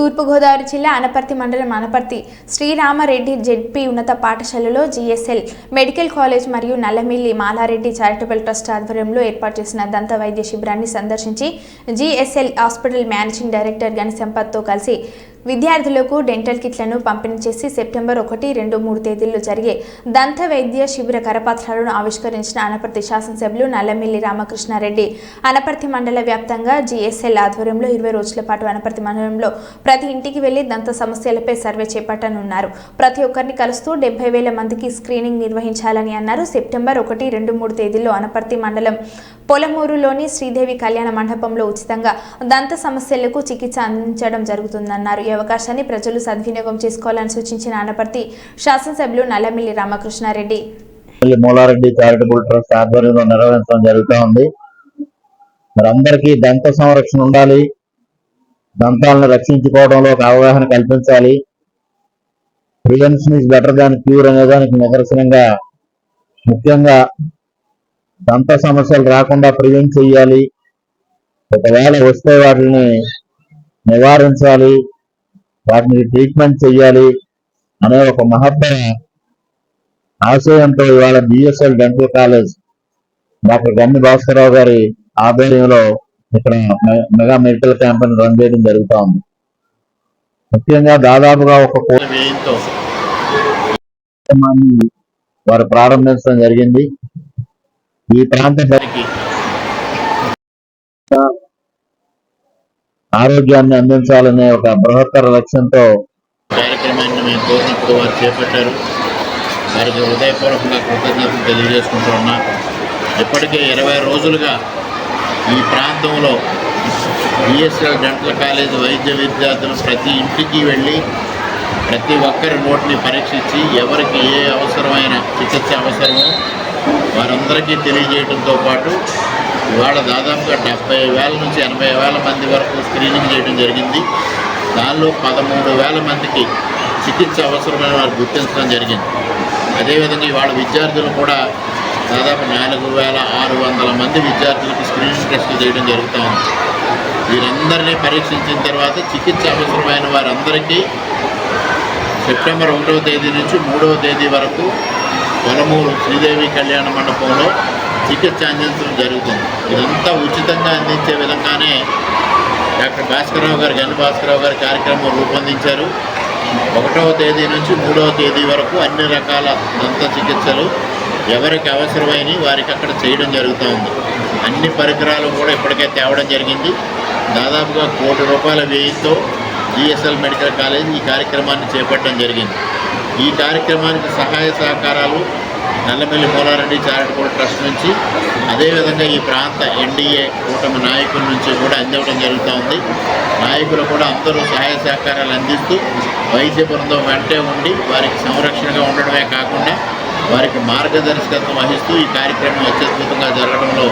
తూర్పుగోదావరి జిల్లా అనపర్తి మండలం అనపర్తి శ్రీరామరెడ్డి జెడ్పీ ఉన్నత పాఠశాలలో జీఎస్ఎల్ మెడికల్ కాలేజ్ మరియు నల్లమిల్లి మాలారెడ్డి చారిటబుల్ ట్రస్ట్ ఆధ్వర్యంలో ఏర్పాటు చేసిన దంత వైద్య శిబిరాన్ని సందర్శించి జీఎస్ఎల్ హాస్పిటల్ మేనేజింగ్ డైరెక్టర్ గని సంపత్తో కలిసి విద్యార్థులకు డెంటల్ కిట్లను పంపిణీ చేసి సెప్టెంబర్ ఒకటి రెండు మూడు తేదీల్లో జరిగే దంత వైద్య శిబిర కరపత్రాలను ఆవిష్కరించిన అనపర్తి శాసనసభ్యులు నల్లమిల్లి రామకృష్ణారెడ్డి. అనపర్తి మండల వ్యాప్తంగా జీఎస్ఎల్ ఆధ్వర్యంలో ఇరవై రోజుల పాటు అనపర్తి మండలంలో ప్రతి ఇంటికి వెళ్ళి దంత సమస్యలపై సర్వే చేపట్టనున్నారు. ప్రతి ఒక్కరిని కలుస్తూ డెబ్బై వేల మందికి స్క్రీనింగ్ నిర్వహించాలని అన్నారు. సెప్టెంబర్ ఒకటి రెండు మూడు తేదీల్లో అనపర్తి మండలం పొలమూరులోని శ్రీదేవి కళ్యాణ మండపంలో ఉచితంగా దంత సమస్యలకు చికిత్స అందించడం జరుగుతుందన్నారు. ఈ అవకాశాన్ని ప్రజలు సద్వినియోగం చేసుకోవాలని సూచించిన అనపర్తి శాసనసభ్యులు నల్లమిల్లి రామకృష్ణారెడ్డి. మూలారెడ్డి చారిటబుల్ ట్రస్ట్ ఆధ్వర్యంలో నిర్వహించడం జరుగుతూ ఉంది. మరి అందరికీ దంత సంరక్షణ ఉండాలి. దంతాలను రక్షించుకోవడంలో ఒక అవగాహన కల్పించాలి. Prevention is better than cure అనే దానికి నిదర్శనంగా ముఖ్యంగా దంత సమస్యలు రాకుండా ప్రివెంట్ చేయాలి ఒకవేళ వస్తే వాటిని నివారించాలి. వాటిని ట్రీట్మెంట్ చేయాలి అనే ఒక మహత్తర ఆశయంతో ఇవాళ BSL dental college doctor Ganni Bhaskara Rao గారి ఆధ్వర్యంలో ఇక్కడ మెగా మెడికల్ క్యాంప్ రన్ చేయడం జరుగుతా ఉంది. ముఖ్యంగా దాదాపుగా ఒక కోటి వ్యయంతో వారు ప్రారంభించడం జరిగింది. ఈ ప్రాంతం వారికి ఆరోగ్యాన్ని అందించాలనే ఒక బృహత్తర లక్ష్యంతో కార్యక్రమాన్ని మేము కోరినప్పుడు వారు చేపట్టారు. వారికి హృదయపూర్వకంగా కృతజ్ఞతలు తెలియజేసుకుంటూ ఉన్నా ఇప్పటికే ఇరవై రోజులుగా ఈ ప్రాంతంలో బిఎస్ఎల్ డెంటల్ కాలేజ్ వైద్య విద్యార్థులు ప్రతి ఇంటికి వెళ్ళి ప్రతి ఒక్కరి నోటిని పరీక్షించి ఎవరికి ఏ అవసరమైన చికిత్స అవసరమో వారందరికీ తెలియజేయడంతో పాటు ఇవాళ దాదాపుగా డెబ్బై వేల నుంచి ఎనభై వేల మంది వరకు స్క్రీనింగ్ చేయడం జరిగింది. దానిలో పదమూడు వేల మందికి చికిత్స అవసరమైన వారు గుర్తించడం జరిగింది. అదేవిధంగా ఇవాళ విద్యార్థులు కూడా దాదాపు నాలుగు వేల ఆరు వందల మంది విద్యార్థులకు స్క్రీనింగ్ టెస్టులు చేయడం జరుగుతూ ఉంది. వీరందరినీ పరీక్షించిన తర్వాత చికిత్స అవసరమైన వారందరికీ సెప్టెంబర్ ఒకటవ తేదీ నుంచి మూడవ తేదీ వరకు పొలమూరు శ్రీదేవి కళ్యాణ మండపంలో చికిత్స అందించడం జరుగుతుంది. ఇదంతా ఉచితంగా అందించే విధంగానే డాక్టర్ భాస్కరరావు గారు గని భాస్కరరావు గారి కార్యక్రమం రూపొందించారు. ఒకటవ తేదీ నుంచి మూడవ తేదీ వరకు అన్ని రకాల దంత చికిత్సలు ఎవరికి అవసరమైనవి వారికి అక్కడ చేయడం జరుగుతూ ఉంది. అన్ని పరికరాలు కూడా ఇప్పటికే తేవడం జరిగింది. దాదాపుగా కోటి రూపాయల వ్యయంతో జిఎస్ఎల్ మెడికల్ కాలేజ్ ఈ కార్యక్రమాన్ని చేపట్టడం జరిగింది. ఈ కార్యక్రమానికి సహాయ సహకారాలు నల్లమల్లి పోలారెడ్డి చారిటబుల్ ట్రస్ట్ నుంచి అదేవిధంగా ఈ ప్రాంత ఎన్డీఏ కూటమి నాయకుల నుంచి కూడా అందివ్వడం జరుగుతూ ఉంది. నాయకులు కూడా అందరూ సహాయ సహకారాలు అందిస్తూ వైద్య బృందం వెంటే ఉండి వారికి సంరక్షణగా ఉండడమే కాకుండా వారికి మార్గదర్శకత్వం వహిస్తూ ఈ కార్యక్రమం అత్యద్భుతంగా జరగడంలో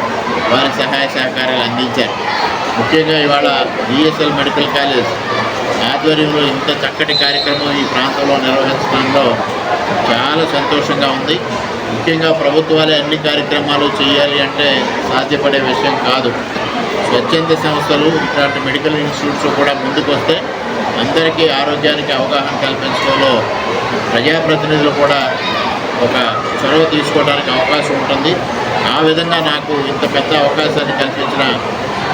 వారి సహాయ సహకారాలు అందించారు. ముఖ్యంగా ఇవాళ ఈఎస్ఎల్ మెడికల్ కాలేజ్ ఆధ్వర్యంలో ఇంత చక్కటి కార్యక్రమం ఈ ప్రాంతంలో నిర్వహించడంలో చాలా సంతోషంగా ఉంది. ముఖ్యంగా ప్రభుత్వాలే అన్ని కార్యక్రమాలు చేయాలి అంటే సాధ్యపడే విషయం కాదు. స్వచ్ఛంద సంస్థలు ఇట్లాంటి మెడికల్ ఇన్స్టిట్యూట్స్ కూడా ముందుకు వస్తే అందరికీ ఆరోగ్యానికి అవగాహన కల్పించడంలో ప్రజాప్రతినిధులు కూడా ఒక చొరవ తీసుకోవడానికి అవకాశం ఉంటుంది. ఆ విధంగా నాకు ఇంత పెద్ద అవకాశాన్ని కల్పించిన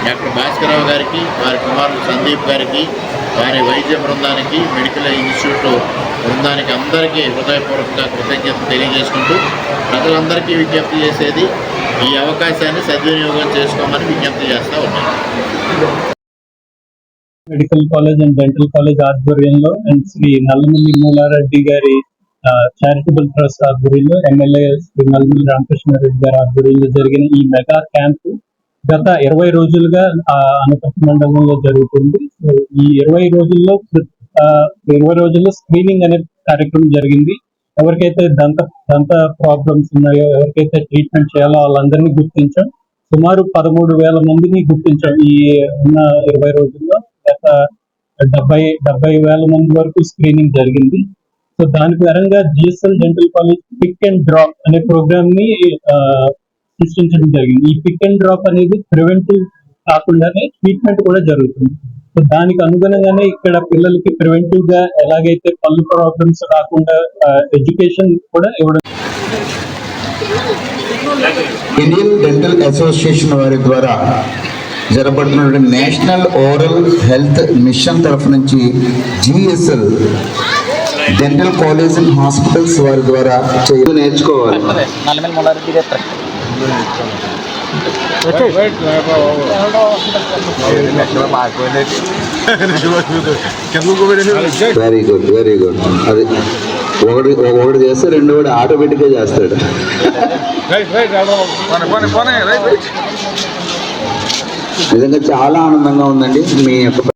డాక్టర్ భాస్కరరావు గారికి వారి కుమారుడు సందీప్ గారికి వారి వైద్య బృందానికి మెడికల్ ఇన్స్టిట్యూట్ బృందానికి అందరికీ హృదయపూర్వకంగా కృతజ్ఞత తెలియజేసుకుంటూ ప్రజలందరికీ విజ్ఞప్తి చేసేది ఈ అవకాశాన్ని సద్వినియోగం చేసుకోమని విజ్ఞప్తి చేస్తూ ఉన్నాను. Medical college and dental college ఆధ్వర్యంలో అండ్ శ్రీ నల్లమల్లి మూలారెడ్డి గారి చారిటబుల్ ట్రస్ట్ ఆధ్వర్యంలో ఎమ్మెల్యే శ్రీ నల్లమల్లి రామకృష్ణారెడ్డి గారి ఆధ్వర్యంలో జరిగిన ఈ మెగా క్యాంపు గత ఇరవై రోజులుగా అనుపతి మండలంలో జరుగుతుంది. సో ఈ ఇరవై రోజుల్లో ఇరవై రోజుల్లో స్క్రీనింగ్ అనే కార్యక్రమం జరిగింది. ఎవరికైతే దంత దంత ప్రాబ్లమ్స్ ఉన్నాయో ఎవరికైతే ట్రీట్మెంట్ చేయాలో వాళ్ళందరినీ గుర్తించాం. సుమారు పదమూడు వేల మందిని గుర్తించాం ఈ ఉన్న ఇరవై రోజుల్లో. గత డెబ్బై డెబ్బై వేల మంది వరకు స్క్రీనింగ్ జరిగింది. సో దాని పరంగా GSL dental college pick and drop అనే ప్రోగ్రామ్ని సృష్టించడం జరిగింది. ఈ పిక్ అండ్ డ్రాప్ అనేది ప్రివెంటివ్ కాకుండానే ట్రీట్మెంట్ కూడా జరుగుతుంది. సో దానికి అనుగుణంగానే ఇక్కడ పిల్లలకి ప్రివెంటివ్గా ఎలాగైతే పళ్ళు ప్రాబ్లమ్స్ రాకుండా ఎడ్యుకేషన్ కూడా ఇవ్వడం ఇండియన్ డెంటల్ అసోసియేషన్ వారి ద్వారా జరపడుతున్నటువంటి నేషనల్ ఓరల్ హెల్త్ మిషన్ తరఫు నుంచి GSL dental college and hospitals వారి ద్వారా నేర్చుకోవాలి. వెరీ గుడ్ వెరీ గుడ్ అది ఒకటి ఒకటి చేస్తే రెండు కూడా ఆటోమేటిక్ ఆటోమేటిక్గా చేస్తాడు. నిజంగా చాలా ఆనందంగా ఉందండి. మీ యొక్క